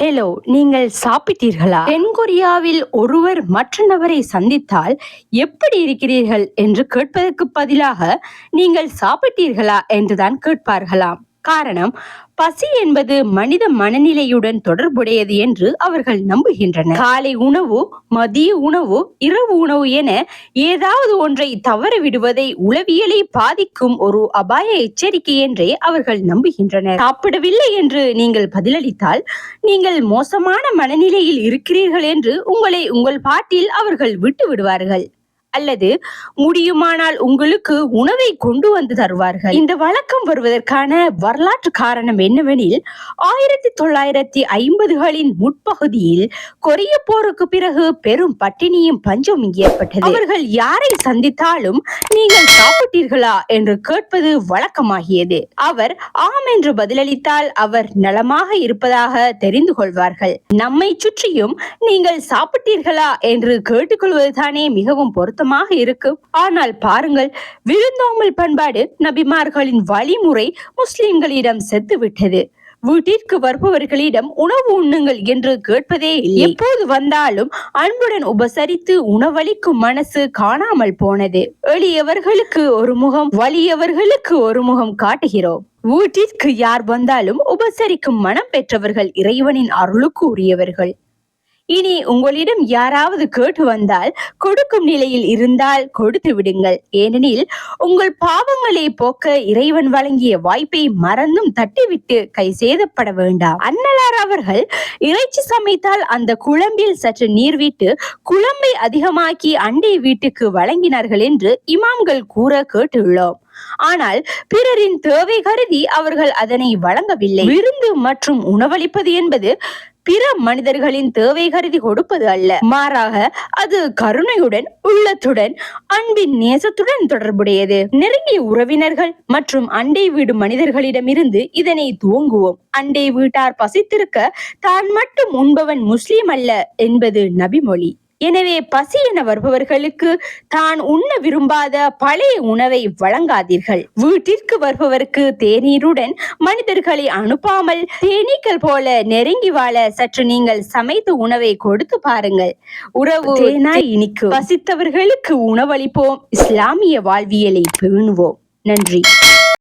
Hello நீங்கள் சாப்பிட்டீர்களா? தென்கொரியாவில் ஒருவர் மற்ற நபரை சந்தித்தால் எப்படி இருக்கிறீர்கள் என்று கேட்பதற்கு பதிலாக நீங்கள் சாப்பிட்டீர்களா? என்றுதான் கேட்பார்களாம். காரணம் பசி என்பது மனித மனநிலையுடன் தொடர்புடையது என்று அவர்கள் நம்புகின்றனர். காலை உணவு மதிய உணவு இரவு உணவு என ஏதாவது ஒன்றை தவற விடுவதை உளவியலை பாதிக்கும் ஒரு அபாய எச்சரிக்கை என்றே அவர்கள் நம்புகின்றனர். சாப்பிடவில்லை என்று நீங்கள் பதிலளித்தால் நீங்கள் மோசமான மனநிலையில் இருக்கிறீர்கள் என்று உங்களை உங்கள் பாட்டில் அவர்கள் விட்டு விடுவார்கள் அல்லது முடியுமானால் உங்களுக்கு உணவை கொண்டு வந்து தருவார்கள். இந்த வழக்கம் வருவதற்கான வரலாற்று காரணம் என்னவெனில் ஆயிரத்தி தொள்ளாயிரத்தி ஐம்பதுகளின் முற்பகுதியில் கொரிய போருக்கு பிறகு பெரும் பட்டினியும் பஞ்சமும் ஏற்பட்டது. அவர்கள் யாரை சந்தித்தாலும் நீங்கள் சாப்பிட்டீர்களா என்று கேட்பது வழக்கமாகியது. அவர் ஆம் என்று பதிலளித்தால் அவர் நலமாக இருப்பதாக தெரிந்து கொள்வார்கள். நம்மை சுற்றியும் நீங்கள் சாப்பிட்டீர்களா என்று கேட்டுக்கொள்வதுதானே மிகவும் பொருத்த பொருத்தமாக இருக்கும் ஆனால் பாருங்கள் விருந்தோம்பல் பண்பாடு நபிமார்களின் வழிமுறை முஸ்லிம்களிடம் செத்துவிட்டது. வீட்டிற்கு வருபவர்களிடம் உணவு உண்ணுங்கள் என்று கேட்பதே எப்போது வந்தாலும் அன்புடன் உபசரித்து உணவளிக்கும் மனசு காணாமல் போனது. எளியவர்களுக்கு ஒரு முகம் வலியவர்களுக்கு ஒரு முகம் காட்டுகிறோம். வீட்டிற்கு யார் வந்தாலும் உபசரிக்கும் மனம் பெற்றவர்கள் இறைவனின் அருளுக்கு உரியவர்கள் இனி உங்களிடம் யாராவது கேட்டு வந்தால் கொடுக்கும் நிலையில் இருந்தால் கொடுத்து விடுங்கள். ஏனெனில் உங்கள் பாவங்களை போக்க இறைவன் வழங்கிய வாய்ப்பை மறந்தும் தட்டிவிட்டு கை சேதப்பட வேண்டாம். அன்னலார் அவர்கள் இறைச்சி சமைத்தால் அந்த குழம்பில் சற்று நீர் விட்டு குழம்பை அதிகமாக்கி அண்டை வீட்டுக்கு வழங்கினார்கள் என்று இமாம்கள் கூற கேட்டுள்ளோம். ஆனால் பிறரின் தேவை கருதி அவர்கள் அதனை வழங்கவில்லை. விருந்து மற்றும் உணவளிப்பது என்பது பிற மனிதர்களின் தேவை கருதி கொடுப்பது அல்ல. மாறாக அது கருணையுடன் உள்ளத்துடன் அன்பின் நேசத்துடன் தொடர்புடையது. நெருங்கிய உறவினர்கள் மற்றும் அண்டை வீடு மனிதர்களிடமிருந்து இதனை துவங்குவோம். அண்டை வீட்டார் பசித்திருக்க தான் மட்டும் உண்பவன் முஸ்லிம் அல்ல என்பது நபிமொழி. எனவே பசி என வருபவர்களுக்கு தான் உண்ண விரும்பாத பழைய உணவை வழங்காதீர்கள். வீட்டிற்கு வருபவருக்கு தேநீருடன் மனிதர்களை அனுப்பாமல் தேனீக்கள் போல நெருங்கி வாழ சற்று நீங்கள் சமைத்த உணவை கொடுத்து பாருங்கள். உறவு தேனாய் இனிக்கும். பசித்தவர்களுக்கு உணவளிப்போம். இஸ்லாமிய வாழ்வியலை பேணுவோம். நன்றி.